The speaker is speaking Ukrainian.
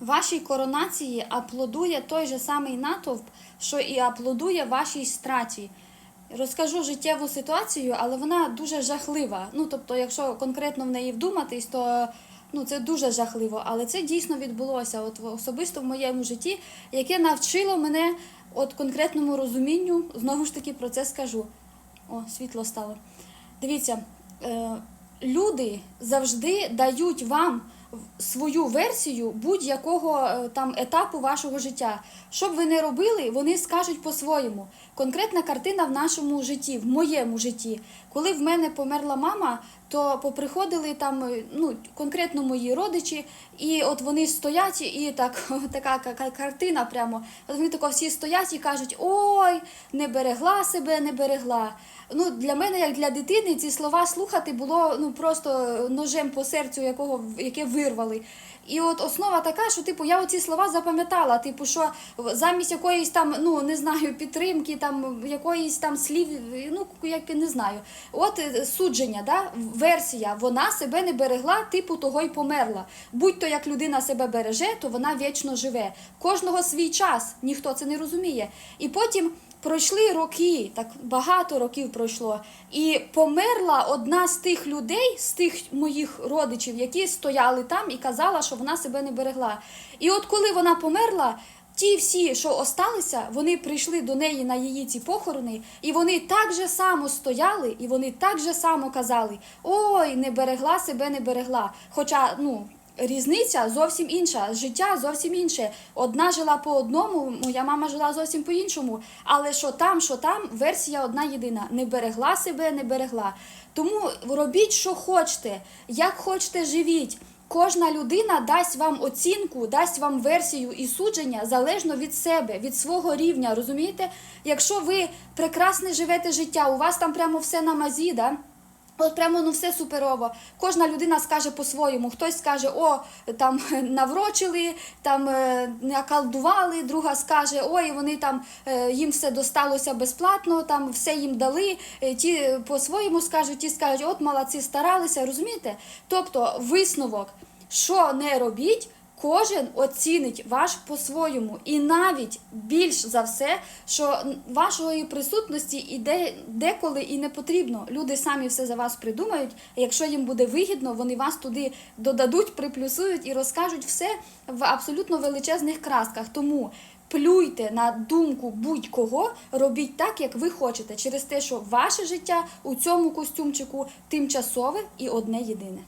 Вашій коронації аплодує той же самий натовп, що і аплодує вашій страті. Розкажу життєву ситуацію, але вона дуже жахлива. Ну, тобто, якщо конкретно в неї вдуматись, то ну, це дуже жахливо. Але це дійсно відбулося от, особисто в моєму житті, яке навчило мене от конкретному розумінню. Знову ж таки про це скажу. О, світло стало. Дивіться, е, люди завжди дають вам свою версію будь-якого е, там етапу вашого життя. Що б ви не робили, вони скажуть по-своєму. Конкретна картина в нашому житті, в моєму житті. Коли в мене померла мама, то поприходили там е, ну, конкретно мої родичі, і от вони стоять, і так така ка- ка- картина прямо. От вони тако всі стоять і кажуть: ой, не берегла себе, не берегла. Ну, для мене, як для дитини, ці слова слухати було ну просто ножем по серцю, якого яке вирвали. І от основа така, що типу я оці слова запам'ятала. Типу, що замість якоїсь там, ну не знаю, підтримки, там якоїсь там слів, ну як не знаю. От е, судження, да, версія, вона себе не берегла, типу того й померла. Будь-то як людина себе береже, то вона вічно живе. Кожного свій час, ніхто це не розуміє. І потім. Пройшли роки, так багато років пройшло, і померла одна з тих людей, з тих моїх родичів, які стояли там і казала, що вона себе не берегла. І от коли вона померла, ті всі, що осталися, вони прийшли до неї на її ці похорони, і вони так же само стояли, і вони так же само казали: ой, не берегла себе, не берегла. Хоча, ну. Різниця зовсім інша, життя зовсім інше. Одна жила по одному, моя мама жила зовсім по іншому. Але що там, що там, версія одна єдина. Не берегла себе, не берегла. Тому робіть, що хочете, як хочете, живіть. Кожна людина дасть вам оцінку, дасть вам версію і судження залежно від себе, від свого рівня. Розумієте? Якщо ви прекрасне живете життя, у вас там прямо все на мазі, да? От прямо ну все суперово. Кожна людина скаже по-своєму. Хтось скаже, о, там наврочили, там е, накалдували, друга скаже, ой, вони там е, їм все досталося безплатно, там все їм дали. Е, Ті по-своєму скажуть, ті скажуть, от молодці старалися, розумієте? Тобто висновок, що не робіть. Кожен оцінить ваш по-своєму, і навіть більш за все, що вашої присутності іде деколи і не потрібно. Люди самі все за вас придумають. і Якщо їм буде вигідно, вони вас туди додадуть, приплюсують і розкажуть все в абсолютно величезних красках. Тому плюйте на думку будь-кого, робіть так, як ви хочете, через те, що ваше життя у цьому костюмчику тимчасове і одне єдине.